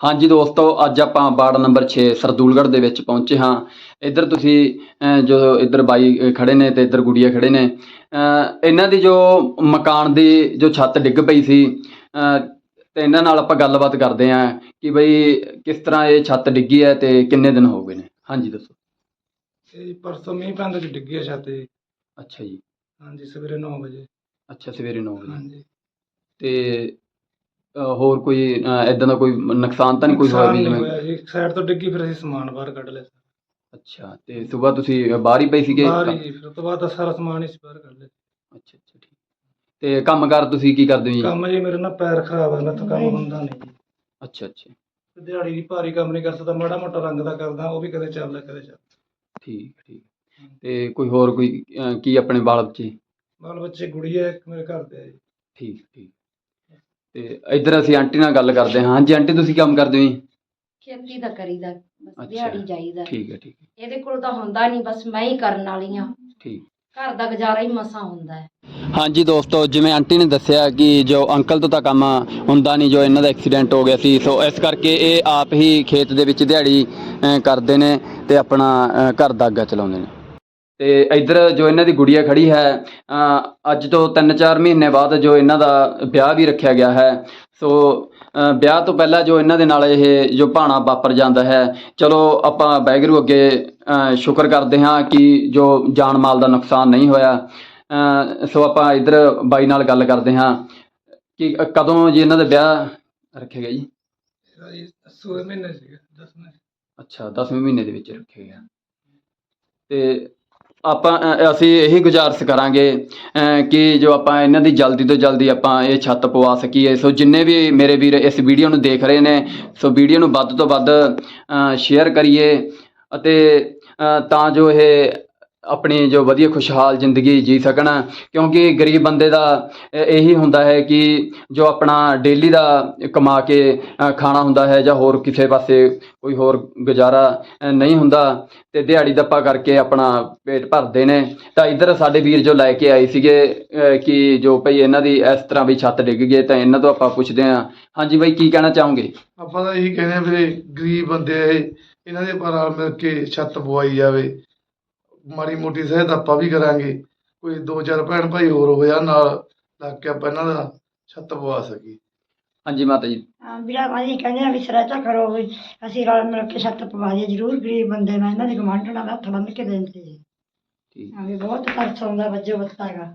ਹਾਂਜੀ ਦੋਸਤੋ ਅੱਜ ਆਪਾਂ ਵਾਰਡ ਨੰਬਰ 6 ਸਰਦੂਲਗੜ੍ਹ ਦੇ ਵਿੱਚ ਪਹੁੰਚੇ ਹਾਂ। ਇੱਧਰ ਤੁਸੀਂ ਜੋ ਇੱਧਰ ਬਾਈ ਖੜੇ ਨੇ ਤੇ ਇੱਧਰ ਗੁੜੀਆ ਖੜੇ ਨੇ। ਇਹਨਾਂ ਦੀ ਜੋ ਮਕਾਨ ਦੀ ਜੋ ਛੱਤ ਡਿੱਗ ਪਈ ਸੀ ਤੇ ਇਹਨਾਂ ਨਾਲ ਆਪਾਂ ਗੱਲਬਾਤ ਕਰਦੇ ਹਾਂ ਕਿ ਬਈ ਕਿਸ ਤਰ੍ਹਾਂ ਇਹ ਛੱਤ ਡਿੱਗੀ ਹੈ ਤੇ ਕਿੰਨੇ ਦਿਨ ਹੋ ਗਏ ਨੇ। ਹਾਂਜੀ ਦੱਸੋ। ਇਹ ਪਰਸੋਂ ਮੀਂਹ ਪੈਂਦਾ ਚ ਡਿੱਗੀ ਆ ਛੱਤ ਜੀ। ਅੱਛਾ ਜੀ। ਹਾਂਜੀ ਸਵੇਰੇ 9 ਵਜੇ। ਅੱਛਾ ਸਵੇਰੇ 9 ਵਜੇ। ਹਾਂਜੀ। ਤੇ ਹੋਰ ਕੋਈ ਇਦਾਂ ਦਾ ਕੋਈ ਨੁਕਸਾਨ ਤਾਂ ਨਹੀਂ ਕੋਈ ਹੋਇਆ ਵੀ ਜਿਵੇਂ? ਹੋਇਆ ਜੀ। ਸਾਈਡ ਤੋਂ ਡਿੱਗੀ ਫਿਰ ਅਸੀਂ ਸਮਾਨ ਬਾਹਰ ਕੱਢ ਲਿਆ। ਅੱਛਾ ਤੇ ਸਵੇਰ ਤੁਸੀਂ ਬਾਹਰ ਹੀ ਪਈ ਸੀਗੇ? ਬਾਹਰ ਹੀ ਜੀ, ਫਿਰ ਉਸ ਤੋਂ ਬਾਅਦ ਤਾਂ ਸਾਰਾ ਸਮਾਨ ਹੀ ਅਸੀਂ ਬਾਹਰ ਕੱਢ ਲਿਆ। ਅੱਛਾ ਅੱਛਾ ਠੀਕ। ਤੇ ਕੰਮਕਾਰ ਤੁਸੀਂ ਕੀ ਕਰਦੇ ਹੋ ਜੀ? ਕੰਮ ਜੀ ਮੇਰੇ ਨਾਲ ਪੈਰ ਖਰਾਬ ਹੈ ਮੈਥੋਂ ਕੰਮ ਹੁੰਦਾ ਨਹੀਂ ਜੀ। ਅੱਛਾ ਅੱਛਾ। ਤੇ ਦਿਹਾੜੀ ਦੀ ਭਾਰੀ ਕੰਮ ਨਹੀਂ ਕਰ ਸਕਦਾ ਮਾੜਾ ਮੋਟਾ ਰੰਗ ਦਾ ਕਰਦਾ ਉਹ ਵੀ ਕਦੇ ਚੱਲਦਾ ਕਦੇ ਚੱਲਦਾ ਠੀਕ ਠੀਕ। ਤੇ ਕੋਈ ਹੋਰ ਕੋਈ ਕੀ ਆਪਣੇ ਬਾਲ ਬੱਚੇ? ਬਾਲ ਬੱਚੇ ਗੁੜੀਆ ਇੱਕ ਮੇਰੇ ਘਰ ਦੇ ਆ ਜੀ। ਠੀਕ ਠੀਕ। ਤੇ ਇੱਧਰ ਅਸੀਂ ਆਂਟੀ ਨਾਲ ਗੱਲ ਕਰਦੇ ਹਾਂ। ਹਾਂਜੀ ਆਂਟੀ ਤੁਸੀਂ ਕੰਮ ਕਰਦੇ ਹੋ ਜੀ? ਖੇਤੀ ਦਾ ਕਰੀਦਾ ਬਸ। ਦਿਹਾੜੀ ਜਾਈਦਾ। ਠੀਕ ਹੈ ਠੀਕ ਹੈ। ਇਹਦੇ ਕੋਲ ਤਾਂ ਹੁੰਦਾ ਨਹੀਂ ਬਸ ਮੈਂ ਹੀ ਕਰਨ ਵਾਲੀ ਆ ਠੀਕ। ਘਰ ਦਾ ਗੁਜ਼ਾਰਾ ਹੀ ਮਸਾਂ ਹੁੰਦਾ ਹੈ। ਹਾਂਜੀ ਦੋਸਤੋ ਜਿਵੇਂ ਆਂਟੀ ਨੇ ਦੱਸਿਆ ਕਿ ਜੋ ਅੰਕਲ ਤੋਂ ਤਾਂ ਕੰਮ ਹੁੰਦਾ ਨਹੀਂ ਜੋ ਇਹਨਾਂ ਦਾ ਐਕਸੀਡੈਂਟ ਹੋ ਗਿਆ ਸੀ ਸੋ ਇਸ ਕਰਕੇ ਇਹ ਆਪ ਹੀ ਖੇਤ ਦੇ ਵਿੱਚ ਦਿਹਾੜੀ ਕਰਦੇ ਨੇ ਤੇ ਆਪਣਾ ਘਰ ਦਾ ਅੱਗਾ ਚਲਾਉਂਦੇ ਨੇ। ਤੇ ਇੱਧਰ ਜੋ ਇਹਨਾਂ ਦੀ ਗੁੜੀਆ ਖੜੀ ਹੈ ਅੱਜ ਤੋਂ 3-4 ਮਹੀਨੇ ਬਾਅਦ ਜੋ ਇਹਨਾਂ ਦਾ ਵਿਆਹ ਵੀ ਰੱਖਿਆ ਗਿਆ ਹੈ। ਸੋ ਵਿਆਹ ਤੋਂ ਪਹਿਲਾਂ ਜੋ ਇਹਨਾਂ ਦੇ ਨਾਲ ਇਹ ਜੋ ਭਾਣਾ ਵਾਪਰ ਜਾਂਦਾ ਹੈ ਚਲੋ ਆਪਾਂ ਵਾਹਿਗੁਰੂ ਅੱਗੇ ਸ਼ੁਕਰ ਕਰਦੇ ਹਾਂ ਕਿ ਜੋ ਜਾਨ ਮਾਲ ਦਾ ਨੁਕਸਾਨ ਨਹੀਂ ਹੋਇਆ। ਸੋ ਆਪਾਂ ਇੱਧਰ ਬਾਈ ਨਾਲ ਗੱਲ ਕਰਦੇ ਹਾਂ ਕਿ ਕਦੋਂ ਜੀ ਇਹਨਾਂ ਦਾ ਵਿਆਹ ਰੱਖਿਆ ਗਿਆ ਜੀ? ਇਹਦਾ ਜੀ 16 ਮਹੀਨੇ ਸੀਗੇ 10 ਮਹੀਨੇ ਅੱਛਾ 10ਵੇਂ ਮਹੀਨੇ ਦੇ ਵਿੱਚ ਰੱਖਿਆ ਗਿਆ। ਤੇ ਆਪਾਂ ਅ, ਅਸੀਂ ਇਹੀ ਗੁਜ਼ਾਰਿਸ਼ ਕਰਾਂਗੇ ਅ, ਕਿ ਜੋ ਆਪਾਂ ਇਹਨਾਂ ਦੀ ਜਲਦੀ ਤੋਂ ਜਲਦੀ ਆਪਾਂ ਇਹ ਛੱਤ ਪਵਾ ਸਕੀਏ। ਸੋ ਜਿੰਨੇ ਵੀ ਮੇਰੇ ਵੀਰ ਇਸ ਵੀਡੀਓ ਨੂੰ ਦੇਖ ਰਹੇ ਨੇ ਸੋ ਵੀਡੀਓ ਨੂੰ ਵੱਧ ਤੋਂ ਵੱਧ ਸ਼ੇਅਰ ਕਰੀਏ ਅਤੇ ਅ, ਤਾਂ ਜੋ ਇਹ ਆਪਣੀ ਜੋ ਵਧੀਆ ਖੁਸ਼ਹਾਲ ਜ਼ਿੰਦਗੀ ਜੀ ਸਕਣ, ਕਿਉਂਕਿ ਗਰੀਬ ਬੰਦੇ ਦਾ ਇਹੀ ਹੁੰਦਾ ਹੈ ਕਿ ਜੋ ਆਪਣਾ ਡੇਲੀ ਦਾ ਕਮਾ ਕੇ ਖਾਣਾ ਹੁੰਦਾ ਹੈ ਜਾਂ ਹੋਰ ਕਿਸੇ ਪਾਸੇ ਕੋਈ ਹੋਰ ਗੁਜ਼ਾਰਾ ਨਹੀਂ ਹੁੰਦਾ ਤੇ ਦਿਹਾੜੀ ਦੱਪਾ ਕਰਕੇ ਆਪਣਾ ਪੇਟ ਭਰਦੇ ਨੇ। ਤਾਂ ਇੱਧਰ ਸਾਡੇ ਵੀਰ ਜੋ ਲੈ ਕੇ ਆਏ ਸੀਗੇ ਕਿ ਜੋ ਭਈ ਇਹਨਾਂ ਦੀ ਇਸ ਤਰ੍ਹਾਂ ਵੀ ਛੱਤ ਡਿੱਗ ਗਈ ਤਾਂ ਇਹਨਾਂ ਤੋਂ ਆਪਾਂ ਪੁੱਛਦੇ ਹਾਂ। ਹਾਂਜੀ ਬਾਈ, ਕੀ ਕਹਿਣਾ ਚਾਹੋਗੇ? ਆਪਾਂ ਤਾਂ ਇਹੀ ਕਹਿੰਦੇ ਆ ਵੀਰੇ, ਗਰੀਬ ਬੰਦੇ ਆ ਇਹ, ਇਹਨਾਂ ਦੇ ਪਰ ਮਿਲ ਕੇ ਛੱਤ ਪਵਾਈ ਜਾਵੇ। ਮਾੜੀ ਮੋਟੀ ਸਹਾਇਤਾ ਆਪਾਂ ਵੀ ਕਰਾਂਗੇ। ਕੋਈ ਦੋ ਚਾਰ ਭੈਣ ਭਾਈ ਹੋਰ ਹੋਇਆ ਨਾਲ ਲੱਗ ਕੇ ਆਪਾਂ ਇਹਨਾਂ ਦਾ ਛੱਤ ਪਵਾ ਸਕੀਏ। ਹਾਂਜੀ ਮਾਤਾ ਜੀ। ਹਾਂ ਵੀਰਾ ਭਾਜੀ ਕਹਿੰਦੇ ਆ ਵੀ ਸਹਾਇਤਾ ਕਰੋ ਵੀ ਅਸੀਂ ਰਲ ਮਿਲ ਕੇ ਛੱਤ ਪਵਾ ਦਈਏ। ਜ਼ਰੂਰ ਗਰੀਬ ਬੰਦੇ ਮੈਂ ਇਹਨਾਂ ਦੇ ਗਵਾਂਢਣਾਂ ਦਾ ਹੱਥ ਬੰਨ੍ਹ ਕੇ ਬੇਨਤੀ ਹੈ ਠੀਕ। ਹਾਂ ਵੀ ਬਹੁਤ ਤਰਸ ਆਉਂਦਾ ਬੱਜੋ ਬੱਤਾ ਹੈਗਾ